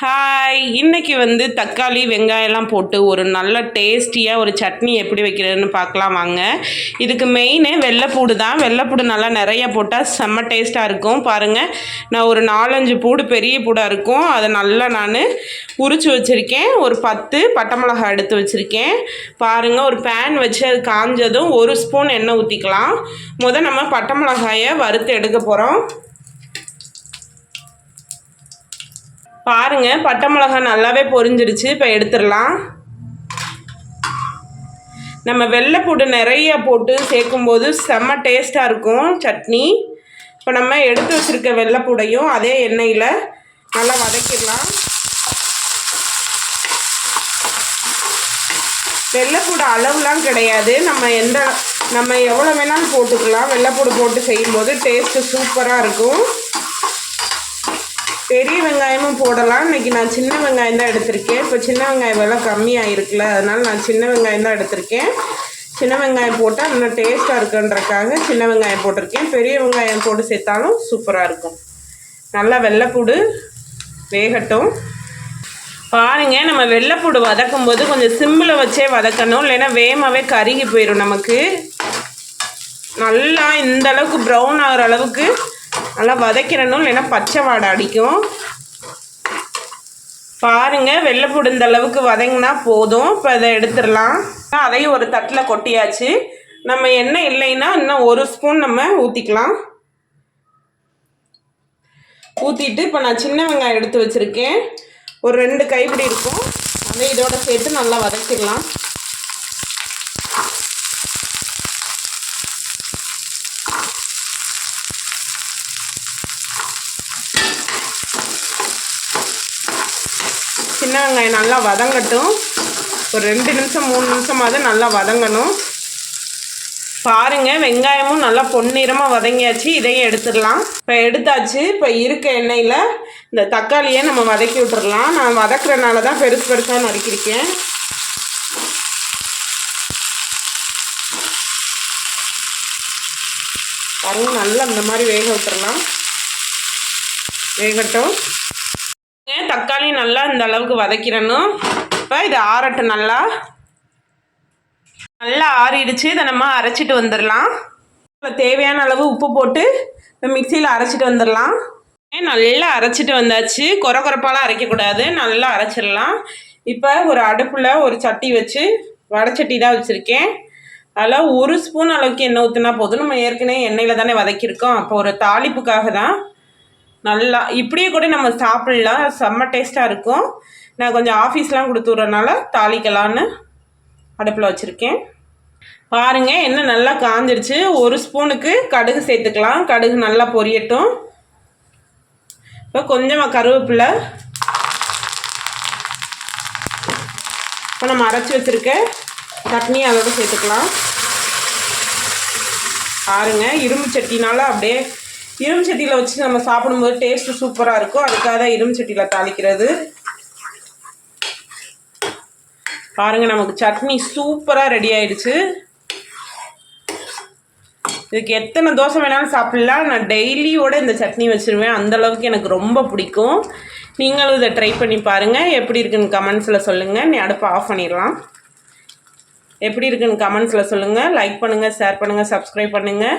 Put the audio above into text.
Hi இன்னைக்கு வந்து தக்காளி வெங்காயம்லாம் போட்டு ஒரு நல்ல டேஸ்டியாக ஒரு சட்னி எப்படி வைக்கிறதுன்னு பார்க்கலாம் வாங்க. இதுக்கு மெயினு வெள்ளைப்பூடு தான். வெள்ளைப்பூடு நல்லா நிறைய போட்டால் செம்ம டேஸ்ட்டாக இருக்கும். பாருங்கள் நான் ஒரு நாலஞ்சு பூடு பெரிய பூடாக இருக்கும். அதை நல்லா நான் உரிச்சு வச்சுருக்கேன். ஒரு பத்து பட்டை மிளகாய் எடுத்து வச்சுருக்கேன். பாருங்கள் ஒரு பேன் வச்சு அது காஞ்சதும் ஒரு ஸ்பூன் எண்ணெய் ஊற்றிக்கலாம் முதல் நம்ம பட்டை மிளகாயை வறுத்து எடுக்க போகிறோம் பாருங்க பட்டை மிளகா நல்லாவே பொரிஞ்சிருச்சு. இப்போ எடுத்துடலாம். நம்ம வெள்ளைப்பூடு நிறைய போட்டு சேர்க்கும்போது செம்ம டேஸ்ட்டாக இருக்கும் சட்னி. இப்போ நம்ம எடுத்து வச்சுருக்க வெள்ளைப்பூடையும் அதே எண்ணெயில் நல்லா வதக்கிடலாம். வெள்ளைப்பூடு அளவுலாம் கிடையாது. நம்ம எந்த நம்ம எவ்வளோ வேணாலும் போட்டுக்கலாம். வெள்ளைப்பூடு போட்டு செய்யும்போது டேஸ்ட்டு சூப்பராக இருக்கும். பெரிய வெங்காயமும் போடலாம். இன்றைக்கி நான் சின்ன வெங்காயம் தான் எடுத்திருக்கேன். இப்போ சின்ன வெங்காயம் விலை கம்மியாக இருக்குல்ல அதனால் நான் சின்ன வெங்காயம் தான் எடுத்திருக்கேன். சின்ன வெங்காயம் போட்டால் இன்னும் டேஸ்ட்டாக இருக்குன்றக்காக சின்ன வெங்காயம் போட்டிருக்கேன். பெரிய வெங்காயம் போட்டு சேர்த்தாலும் சூப்பராக இருக்கும். நல்லா வெள்ளைப்பூடு வேகட்டும். பாருங்கள் நம்ம வெள்ளைப்பூடு வதக்கும் போது கொஞ்சம் சிம்மில் வச்சே வதக்கணும். இல்லைன்னா வேகமாகவே கருகி போயிடும் நமக்கு. நல்லா இந்த அளவுக்கு ப்ரௌன் ஆகிற அளவுக்கு நல்லா வதக்கிடணும் இல்லைன்னா பச்சை வாடை அடிக்கும். பாருங்கள் வெள்ளை இந்த அளவுக்கு வதங்கினா போதும். இப்போ அதை எடுத்துடலாம். அதையும் ஒரு தட்டில் கொட்டியாச்சு. நம்ம எண்ணெய் இல்லைன்னா இன்னும் ஒரு ஸ்பூன் நம்ம ஊற்றிக்கலாம் ஊற்றிட்டு இப்போ நான் சின்ன வெங்காயம் எடுத்து வச்சுருக்கேன். ஒரு ரெண்டு கைப்பிடி இருக்கும். அதை இதோட சேர்த்து நல்லா வதக்கிடலாம். சின்ன வெங்காயம் நல்லா வதங்கட்டும். ஒரு ரெண்டு நிமிஷம் மூணு நிமிஷமாவது நல்லா வதங்கணும். பாருங்கள் வெங்காயமும் நல்லா பொன்னிறமாக வதங்கியாச்சு. இதையும் எடுத்துடலாம். இப்போ எடுத்தாச்சு. இப்போ இருக்க எண்ணெயில் இந்த தக்காளியை நம்ம வதக்கி விட்டுடலாம் நான் வதக்குறனால தான் பெருசு பெருசாக நறுக்கியிருக்கேன். பாருங்கள் நல்லா இந்த மாதிரி வேக விட்டுறலாம். வேகட்டும். தக்காளி நல்லா இந்த அளவுக்கு வதக்கிடணும் இப்போ இது ஆறட்டும் நல்லா. நல்லா ஆறிடுச்சு. இதை நம்ம அரைச்சிட்டு வந்துடலாம். தேவையான அளவு உப்பு போட்டு இப்போ மிக்சியில் அரைச்சிட்டு வந்துடலாம். நல்லா அரைச்சிட்டு வந்தாச்சு? குறை குறைப்பாலாம் அரைக்கக்கூடாது. நல்லா அரைச்சிடலாம். இப்போ ஒரு அடுப்பில் ஒரு சட்டி வச்சு வடச்சட்டி தான் வச்சுருக்கேன். அதில் ஒரு ஸ்பூன் அளவுக்கு எண்ணெய் ஊற்றினா போதும். நம்ம ஏற்கனவே எண்ணெயில் தானே வதக்கியிருக்கோம். அப்போ ஒரு தாளிப்புக்காக தான். நல்லா இப்படியே கூட நம்ம சாப்பிட்லாம். செம்ம டேஸ்ட்டாக இருக்கும். நான் கொஞ்சம் ஆஃபீஸ்லாம் கொடுத்து விட்றதுனால தாளிக்கலான்னு அடுப்பில் வச்சுருக்கேன். பாருங்கள் என்ன நல்லா காஞ்சிருச்சு. ஒரு ஸ்பூனுக்கு கடுகு சேர்த்துக்கலாம். கடுகு நல்லா பொரியட்டும். இப்போ கொஞ்சமாக கருவேப்பிலை. இப்போ நம்ம அரைச்சி வச்சுருக்க சட்னி அதோட சேர்த்துக்கலாம். பாருங்கள் இரும்பு சட்டினால அப்படியே இரும்பு சட்டியில் வச்சு நம்ம சாப்பிடும்போது டேஸ்ட்டு சூப்பராக இருக்கும். அதுக்காக தான் இரும்பு சட்டியில் தாளிக்கிறது. பாருங்கள் நமக்கு சட்னி சூப்பராக ரெடி ஆயிடுச்சு. இதுக்கு எத்தனை தோசை வேணாலும் சாப்பிட்லாம். நான் டெய்லியோட இந்த சட்னி வச்சுருவேன். அந்தளவுக்கு எனக்கு ரொம்ப பிடிக்கும். நீங்களும் இதை ட்ரை பண்ணி பாருங்கள் எப்படி இருக்குன்னு கமெண்ட்ஸில் சொல்லுங்கள் நீ அடுப்பை ஆஃப் பண்ணிடலாம். எப்படி இருக்குன்னு கமெண்ட்ஸில் சொல்லுங்கள் லைக் பண்ணுங்கள் ஷேர் பண்ணுங்கள் சப்ஸ்கிரைப் பண்ணுங்கள்